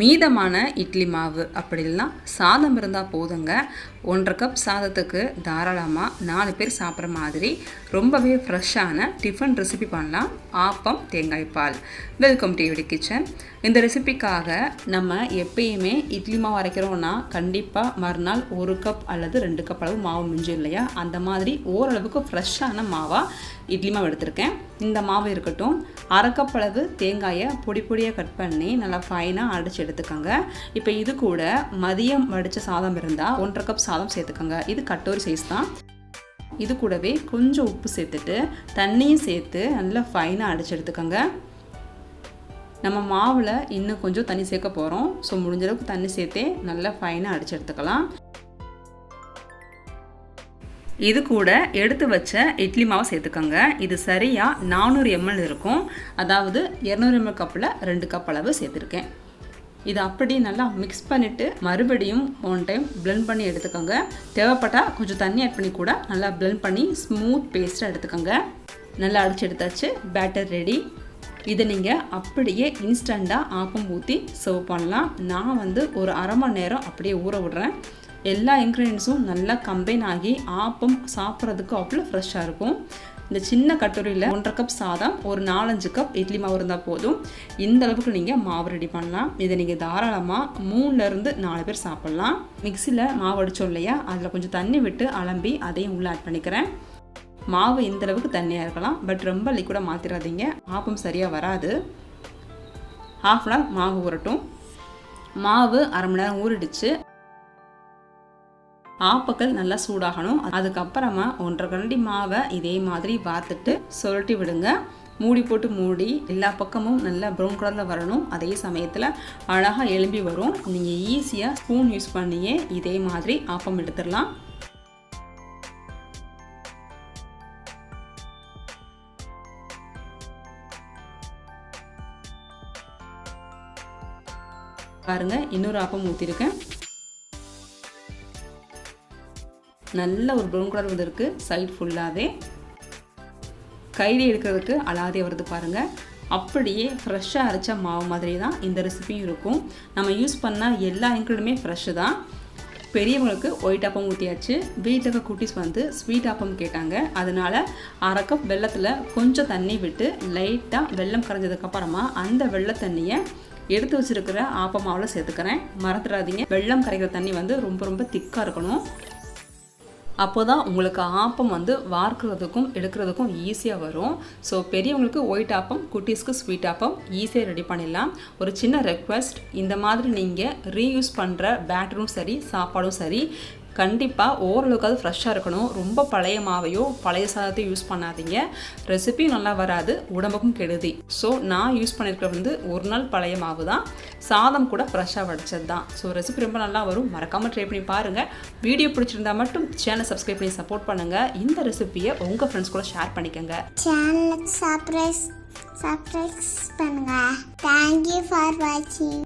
மீதமான இட்லி மாவு அப்படி இல்லைன்னா சாதம் இருந்தால் போதுங்க. ஒன்றரை கப் சாதத்துக்கு தாராளமாக நாலு பேர் சாப்பிட்ற மாதிரி ரொம்பவே ஃப்ரெஷ்ஷான டிஃபன் ரெசிபி பண்ணலாம். ஆப்பம் தேங்காய் பால். வெல்கம் டிவிடி கிச்சன் இந்த ரெசிபிக்காக நம்ம எப்பயுமே இட்லி மாவு அரைக்கிறோன்னா கண்டிப்பாக மறுநாள் ஒரு கப் அல்லது ரெண்டு கப் அளவு மாவு மிஞ்சும் இல்லையா? அந்த மாதிரி ஓரளவுக்கு ஃப்ரெஷ்ஷான மாவாக இட்லி மாவு எடுத்திருக்கேன். இந்த மாவு இருக்கட்டும். அரைக்கப்பளவு தேங்காயை பொடி பொடியாக கட் பண்ணி நல்லா ஃபைனாக அடித்து எடுத்துக்கோங்க. இப்போ இது கூட மதியம் வடித்த சாதம் இருந்தால் ஒன்றரை கப் சாதம் சேர்த்துக்கோங்க. இது கட்டோரி சைஸ் தான். இது கூடவே கொஞ்சம் உப்பு சேர்த்துட்டு தண்ணியும் சேர்த்து நல்லா ஃபைனாக அடித்து எடுத்துக்கோங்க. நம்ம மாவில் இன்னும் கொஞ்சம் தண்ணி சேர்க்க போகிறோம் ஸோ முடிஞ்சளவுக்கு தண்ணி சேர்த்தே நல்லா ஃபைனாக அடித்து எடுத்துக்கலாம். இது கூட எடுத்து வச்ச இட்லி மாவை சேர்த்துக்கோங்க. இது சரியாக நானூறு எம்எல் இருக்கும். அதாவது இரநூறு எம்எல் கப்பில் ரெண்டு கப் அளவு சேர்த்துருக்கேன். இதை அப்படி நல்லா மிக்ஸ் பண்ணிவிட்டு மறுபடியும் ஒன் டைம் பிளெண்ட் பண்ணி எடுத்துக்கோங்க. தேவைப்பட்டால் கொஞ்சம் தண்ணி ஆட் பண்ணி கூட நல்லா பிளெண்ட் பண்ணி ஸ்மூத் பேஸ்ட்டாக எடுத்துக்கோங்க. நல்லா அடிச்சு எடுத்தாச்சு பேட்டர் ரெடி இதை நீங்கள் அப்படியே இன்ஸ்டண்ட்டாக ஆப்பம் ஊற்றி சர்வ் பண்ணலாம். நான் வந்து ஒரு அரை மணி நேரம் அப்படியே ஊற விடுறேன். எல்லா இன்க்ரீடியன்ஸும் நல்லா கம்பைன் ஆகி ஆப்பம் சாப்பிட்றதுக்கு அவ்வளோ ஃப்ரெஷ்ஷாக இருக்கும். இந்த சின்ன கட்டுரையில் ஒன்றரை கப் சாதம் ஒரு நாலஞ்சு கப் இட்லி மாவு இருந்தால் போதும். இந்த அளவுக்கு நீங்கள் மாவு ரெடி பண்ணலாம். இதை நீங்கள் தாராளமாக மூணுலேருந்து நாலு பேர் சாப்பிட்லாம். மிக்சியில் மாவு அடித்தோம் இல்லையா? அதில் கொஞ்சம் தண்ணி விட்டு அலம்பி அதையும் உள்ளே ஆட் பண்ணிக்கிறேன். மாவு இந்த அளவுக்கு தண்ணியாக இருக்கலாம். பட் ரொம்ப லிக்விடாக மாற்றிடாதீங்க ஆப்பம் சரியாக வராது. ஹாஃப் அன் ஹவர் மாவு ஊறட்டும். மாவு அரை மணி நேரம் ஊறிடுச்சு. ஆப்பக்கள் நல்லா சூடாகணும். அதுக்கப்புறமா ஒன்றரை கரண்டி மாவை இதே மாதிரி வார்த்துட்டு சுரட்டி விடுங்க. மூடி போட்டு மூடி எல்லா பக்கமும் நல்லா ப்ரௌன் கலரில் வரணும். அதே சமயத்தில் அழகாக எலும்பி வரும். நீங்கள் ஈஸியாக ஸ்பூன் யூஸ் பண்ணியே இதே மாதிரி ஆப்பம் எடுத்துடலாம். பாருங்கள் இன்னொரு ஆப்பம் ஊற்றிருக்கேன் நல்ல ஒரு ப்ரௌன் கலர் வந்திருக்கு சைட் ஃபுல்லாகவே கையில் எடுக்கிறதுக்கு அலாதே வருது பாருங்கள் அப்படியே ஃப்ரெஷ்ஷாக அரைச்ச மாவு மாதிரி தான் இந்த ரெசிபியும் இருக்கும். நம்ம யூஸ் பண்ணால் எல்லா இன்க்ரீடியுமே ஃப்ரெஷ்ஷு தான். பெரியவங்களுக்கு ஒயிட் ஆப்பம் ஊற்றியாச்சு வீட்டில் இருக்க குட்டீஸ் வந்து ஸ்வீட் ஆப்பம் கேட்டாங்க. அதனால் அரை கப் வெள்ளத்தில் கொஞ்சம் தண்ணி விட்டு லைட்டாக வெள்ளம் கரைஞ்சதுக்கப்புறமா அந்த வெள்ளை தண்ணியை எடுத்து வச்சுருக்கிற ஆப்பமாவில் சேர்த்துக்கிறேன். மறந்துடாதீங்க. வெள்ளம் கரைக்கிற தண்ணி வந்து ரொம்ப ரொம்ப திக்காக இருக்கணும். அப்போ தான் உங்களுக்கு ஆப்பம் வந்து வார்க்கிறதுக்கும் எடுக்கிறதுக்கும் ஈஸியாக வரும். ஸோ பெரியவங்களுக்கு ஒயிட் ஆப்பம் குட்டீஸ்க்கு ஸ்வீட் ஆப்பம் ஈஸியாக ரெடி பண்ணிடலாம். ஒரு சின்ன ரெக்வஸ்ட் இந்த மாதிரி நீங்கள் ரீயூஸ் பண்ணுற பேட்டரும் சரி சாப்பாடும் சரி கண்டிப்பாக ஓரளவுக்காவது ஃப்ரெஷ்ஷாக இருக்கணும். ரொம்ப பழைய மாவையோ பழைய சாதத்தையும் யூஸ் பண்ணாதீங்க. ரெசிபி நல்லா வராது உடம்புக்கும் கெடுதி. ஸோ நான் யூஸ் பண்ணியிருக்கிற வந்து ஒரு நாள் பழைய மாவு தான் சாதம் கூட ஃப்ரெஷ்ஷாக வடித்தது தான் ஸோ ரெசிபி ரொம்ப நல்லா வரும். மறக்காமல் ட்ரை பண்ணி பாருங்கள் வீடியோ பிடிச்சிருந்தா மட்டும் சேனல் சப்ஸ்கிரைப் பண்ணி சப்போர்ட் பண்ணுங்கள் இந்த ரெசிபியை உங்கள் ஃப்ரெண்ட்ஸ் கூட ஷேர் பண்ணிக்கோங்க. சேனலுக்கு சர்ப்ரைஸ் சர்ப்ரைஸ் பண்ணுங்க. தேங்க்யூ ஃபார் வாட்சிங்